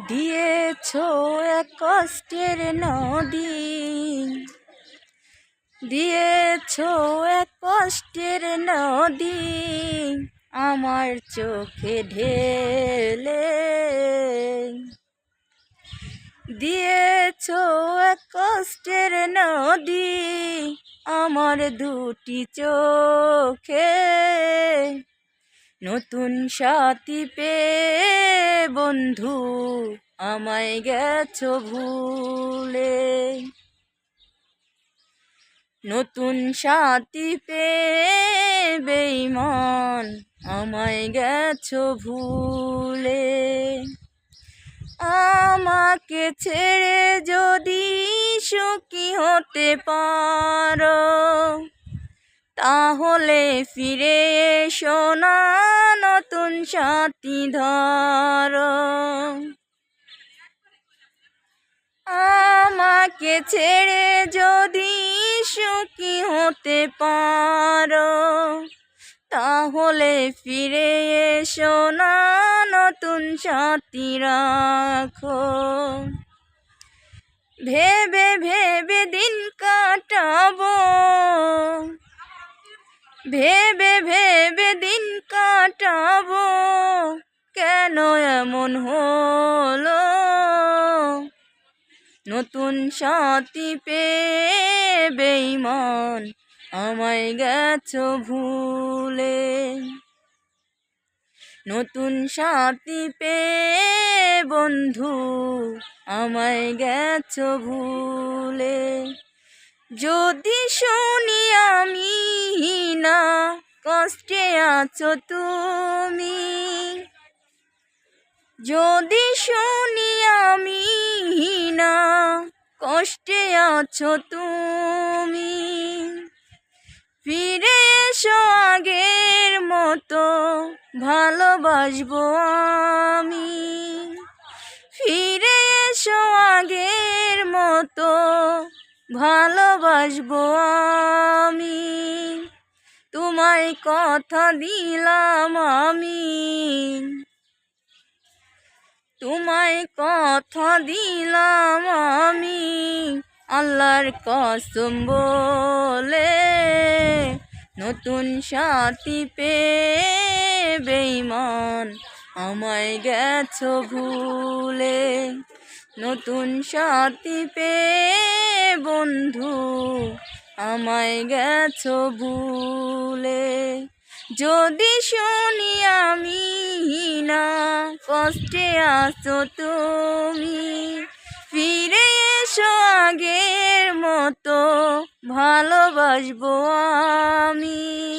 দিয়েছ এক কষ্টের নদী। দিয়েছ এক কষ্টের নদী। আমার চোখে ঢেলে। দিয়েছ এক কষ্টের নদী। আমার দুটি চোখে নতুন সাথী পে বন্ধু, আমায় গেছ ভুলে। নতুন সাথী পে বেইমন আমায় গেছো ভুলে। আমাকে ছেড়ে যদি সুখী হতে পারো, তাহলে ফিরে এসো সাথী ধর। আমাকে ছেড়ে যদি সুখী হতে পারো, তাহলে ফিরে এসো না নতুন সাথী রাখো। ভেবে ভেবে দিন কাটাবো, ভেবে কেন এমন হলো? নতুন সাথী পে বেইমান আমায় গেছ ভুলে। নতুন সাথী পে বন্ধু আমায় গেছ ভুলে। যদি শুনি আমি না, কষ্টে আছো তুমি। যদি শুনি আমি না, কষ্টে আছো তুমি। ফিরে এসো আগের মতো, ভালোবাসবো আমি। ফিরে এসো আগের মতো, ভালোবাসবো আমি। তোমায় কথা দিলাম আমি। তোমায় কথা দিলাম আমি আল্লাহর কসম বলে। নতুন সাথী পেয়ে বেইমান আমায় গেছ ভুলে। নতুন সাথী পে বন্ধু আমায় গেছো ভুলে। যদি শুনি আমি না কষ্টে আসো তুমি। ফিরে এসো আগের মতো ভালোবাসবো আমি।